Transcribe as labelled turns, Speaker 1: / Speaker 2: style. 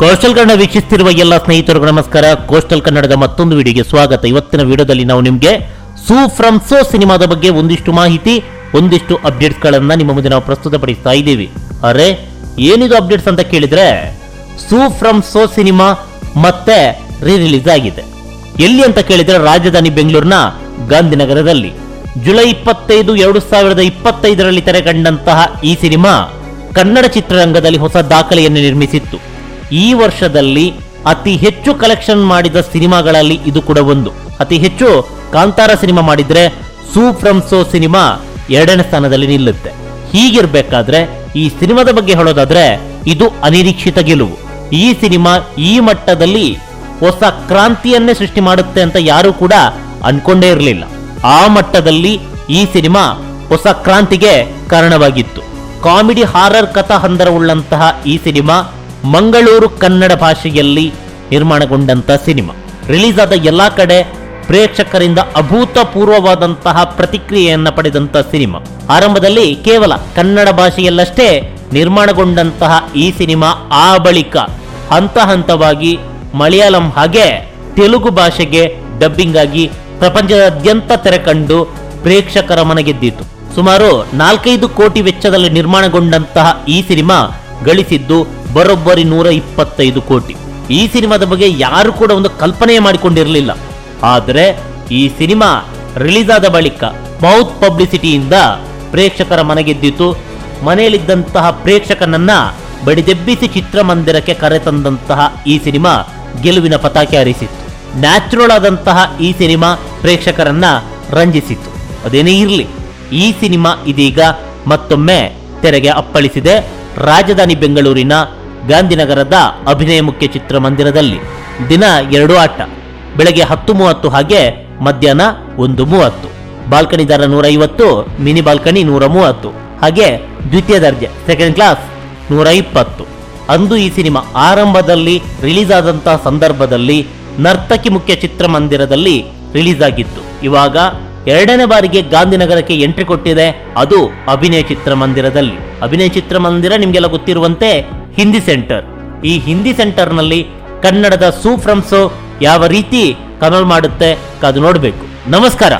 Speaker 1: Coastal Kannada ವೀಕ್ಷಿಸ್ತಿರುವ ಎಲ್ಲ ಸ್ನೇಹಿತರಿಗೂ ನಮಸ್ಕಾರ. ಕೋಸ್ಟಲ್ ಕನ್ನಡದ ಮತ್ತೊಂದು ವಿಡಿಯೋಗೆ ಸ್ವಾಗತ. ಇವತ್ತಿನ ವಿಡಿಯೋದಲ್ಲಿ ನಾವು ನಿಮಗೆ ಸೂ ಫ್ರಮ್ ಸೋ ಸಿನಿಮಾದ ಬಗ್ಗೆ ಒಂದಿಷ್ಟು ಮಾಹಿತಿ, ಒಂದಿಷ್ಟು ಅಪ್ಡೇಟ್ಸ್ ಗಳನ್ನ ನಿಮ್ಮ ಮುಂದೆ ನಾವು ಪ್ರಸ್ತುತಪಡಿಸ್ತಾ ಇದ್ದೀವಿ. ಅರೆ, ಏನಿದು ಅಪ್ಡೇಟ್ಸ್ ಅಂತ ಕೇಳಿದ್ರೆ, ಸೂ ಫ್ರಮ್ ಸೋ ಸಿನಿಮಾ ಮತ್ತೆ ರೀ ರಿಲೀಸ್ ಆಗಿದೆ. ಎಲ್ಲಿ ಅಂತ ಕೇಳಿದ್ರೆ ರಾಜಧಾನಿ ಬೆಂಗಳೂರಿನ ಗಾಂಧಿನಗರದಲ್ಲಿ. ಜುಲೈ ಇಪ್ಪತ್ತೈದು, ಎರಡು ಸಾವಿರದ ಇಪ್ಪತ್ತೈದರಲ್ಲಿ ತೆರೆಕಂಡಂತಹ ಈ ಸಿನಿಮಾ ಕನ್ನಡ ಚಿತ್ರರಂಗದಲ್ಲಿ ಹೊಸ ದಾಖಲೆಯನ್ನು ನಿರ್ಮಿಸಿತ್ತು. ಈ ವರ್ಷದಲ್ಲಿ ಅತಿ ಹೆಚ್ಚು ಕಲೆಕ್ಷನ್ ಮಾಡಿದ ಸಿನಿಮಾಗಳಲ್ಲಿ ಇದು ಕೂಡ ಒಂದು. ಅತಿ ಹೆಚ್ಚು ಕಾಂತಾರ ಸಿನಿಮಾ ಮಾಡಿದ್ರೆ ಸೂ ಫ್ರಮ್ ಸೋ ಸಿನಿಮಾ ಎರಡನೇ ಸ್ಥಾನದಲ್ಲಿ ನಿಲ್ಲುತ್ತೆ. ಹೀಗಿರ್ಬೇಕಾದ್ರೆ ಈ ಸಿನಿಮಾದ ಬಗ್ಗೆ ಹೇಳೋದಾದ್ರೆ ಇದು ಅನಿರೀಕ್ಷಿತ ಗೆಲುವು. ಈ ಸಿನಿಮಾ ಈ ಮಟ್ಟದಲ್ಲಿ ಹೊಸ ಕ್ರಾಂತಿಯನ್ನೇ ಸೃಷ್ಟಿ ಮಾಡುತ್ತೆ ಅಂತ ಯಾರು ಕೂಡ ಅನ್ಕೊಂಡೇ ಇರಲಿಲ್ಲ. ಆ ಮಟ್ಟದಲ್ಲಿ ಈ ಸಿನಿಮಾ ಹೊಸ ಕ್ರಾಂತಿಗೆ ಕಾರಣವಾಗಿತ್ತು. ಕಾಮಿಡಿ ಹಾರರ್ ಕಥಾ ಹಂದರವುಳ್ಳಂತಹ ಈ ಸಿನಿಮಾ ಮಂಗಳೂರು ಕನ್ನಡ ಭಾಷೆಯಲ್ಲಿ ನಿರ್ಮಾಣಗೊಂಡಂಥ ಸಿನಿಮಾ. ರಿಲೀಸ್ ಆದ ಎಲ್ಲಾ ಕಡೆ ಪ್ರೇಕ್ಷಕರಿಂದ ಅಭೂತಪೂರ್ವವಾದಂತಹ ಪ್ರತಿಕ್ರಿಯೆಯನ್ನು ಪಡೆದಂಥ ಸಿನಿಮಾ. ಆರಂಭದಲ್ಲಿ ಕೇವಲ ಕನ್ನಡ ಭಾಷೆಯಲ್ಲಷ್ಟೇ ನಿರ್ಮಾಣಗೊಂಡಂತಹ ಈ ಸಿನಿಮಾ ಆ ಬಳಿಕ ಹಂತ ಹಂತವಾಗಿ ಮಲಯಾಳಂ ಹಾಗೆ ತೆಲುಗು ಭಾಷೆಗೆ ಡಬ್ಬಿಂಗ್ ಆಗಿ ಪ್ರಪಂಚದಾದ್ಯಂತ ತೆರೆಕಂಡು ಪ್ರೇಕ್ಷಕರ ಮನಗೆದ್ದಿತು. ಸುಮಾರು ನಾಲ್ಕೈದು ಕೋಟಿ ವೆಚ್ಚದಲ್ಲಿ ನಿರ್ಮಾಣಗೊಂಡಂತಹ ಈ ಸಿನಿಮಾ ಗಳಿಸಿದ್ದು ಬರೋಬ್ಬರಿ ನೂರ ಇಪ್ಪತ್ತೈದು ಕೋಟಿ. ಈ ಸಿನಿಮಾದ ಬಗ್ಗೆ ಯಾರು ಕೂಡ ಒಂದು ಕಲ್ಪನೆ ಮಾಡಿಕೊಂಡಿರಲಿಲ್ಲ. ಆದರೆ ಈ ಸಿನಿಮಾ ರಿಲೀಸ್ ಆದ ಬಳಿಕ ಮೌತ್ ಪಬ್ಲಿಸಿಟಿಯಿಂದ ಪ್ರೇಕ್ಷಕರ ಮನಗೆದ್ದಿತು. ಮನೆಯಲ್ಲಿದ್ದಂತಹ ಪ್ರೇಕ್ಷಕನನ್ನ ಬಡಿದೆಬ್ಬಿಸಿ ಚಿತ್ರಮಂದಿರಕ್ಕೆ ಕರೆತಂದಂತಹ ಈ ಸಿನಿಮಾ ಗೆಲುವಿನ ಪತಾಕೆ ಹರಿಸಿತ್ತು. ನ್ಯಾಚುರಲ್ ಆದಂತಹ ಈ ಸಿನಿಮಾ ಪ್ರೇಕ್ಷಕರನ್ನ ರಂಜಿಸಿತು ಅದೇನೇ ಇರಲಿ, ಈ ಸಿನಿಮಾ ಇದೀಗ ಮತ್ತೊಮ್ಮೆ ತೆರೆಗೆ ಅಪ್ಪಳಿಸಿದೆ. ರಾಜಧಾನಿ ಬೆಂಗಳೂರಿನ ಗಾಂಧಿನಗರದ ಅಭಿನಯ ಮುಖ್ಯ ಚಿತ್ರಮಂದಿರದಲ್ಲಿ ದಿನ ಎರಡು ಆಟ, ಬೆಳಗ್ಗೆ ಹತ್ತು ಮೂವತ್ತು ಹಾಗೆ ಮಧ್ಯಾಹ್ನ ಒಂದು ಮೂವತ್ತು. ಬಾಲ್ಕನಿ ದರ ನೂರ ಐವತ್ತು ಮಿನಿ ಬಾಲ್ಕನಿ ನೂರ ಮೂವತ್ತು, ಹಾಗೆ ದ್ವಿತೀಯ ದರ್ಜೆ ಸೆಕೆಂಡ್ ಕ್ಲಾಸ್ ನೂರ ಇಪ್ಪತ್ತು ಅಂದು ಈ ಸಿನಿಮಾ ಆರಂಭದಲ್ಲಿ ರಿಲೀಸ್ ಆದಂತಹ ಸಂದರ್ಭದಲ್ಲಿ ನರ್ತಕಿ ಮುಖ್ಯ ಚಿತ್ರಮಂದಿರದಲ್ಲಿ ರಿಲೀಸ್ ಆಗಿತ್ತು. ಇವಾಗ ಎರಡನೇ ಬಾರಿಗೆ ಗಾಂಧಿನಗರಕ್ಕೆ ಎಂಟ್ರಿ ಕೊಟ್ಟಿದೆ, ಅದು ಅಭಿನಯ ಚಿತ್ರಮಂದಿರದಲ್ಲಿ. ಅಭಿನಯ ಚಿತ್ರಮಂದಿರ ನಿಮಗೆಲ್ಲ ಗೊತ್ತಿರುವಂತೆ ಹಿಂದಿ ಸೆಂಟರ್. ಈ ಹಿಂದಿ ಸೆಂಟರ್ನಲ್ಲಿ ಕನ್ನಡದ ಸೂ ಫ್ರಮ್ ಸೋ ಯಾವ ರೀತಿ ಕಮಲ್ ಮಾಡುತ್ತೆ ಅದು ನೋಡಬೇಕು. ನಮಸ್ಕಾರ.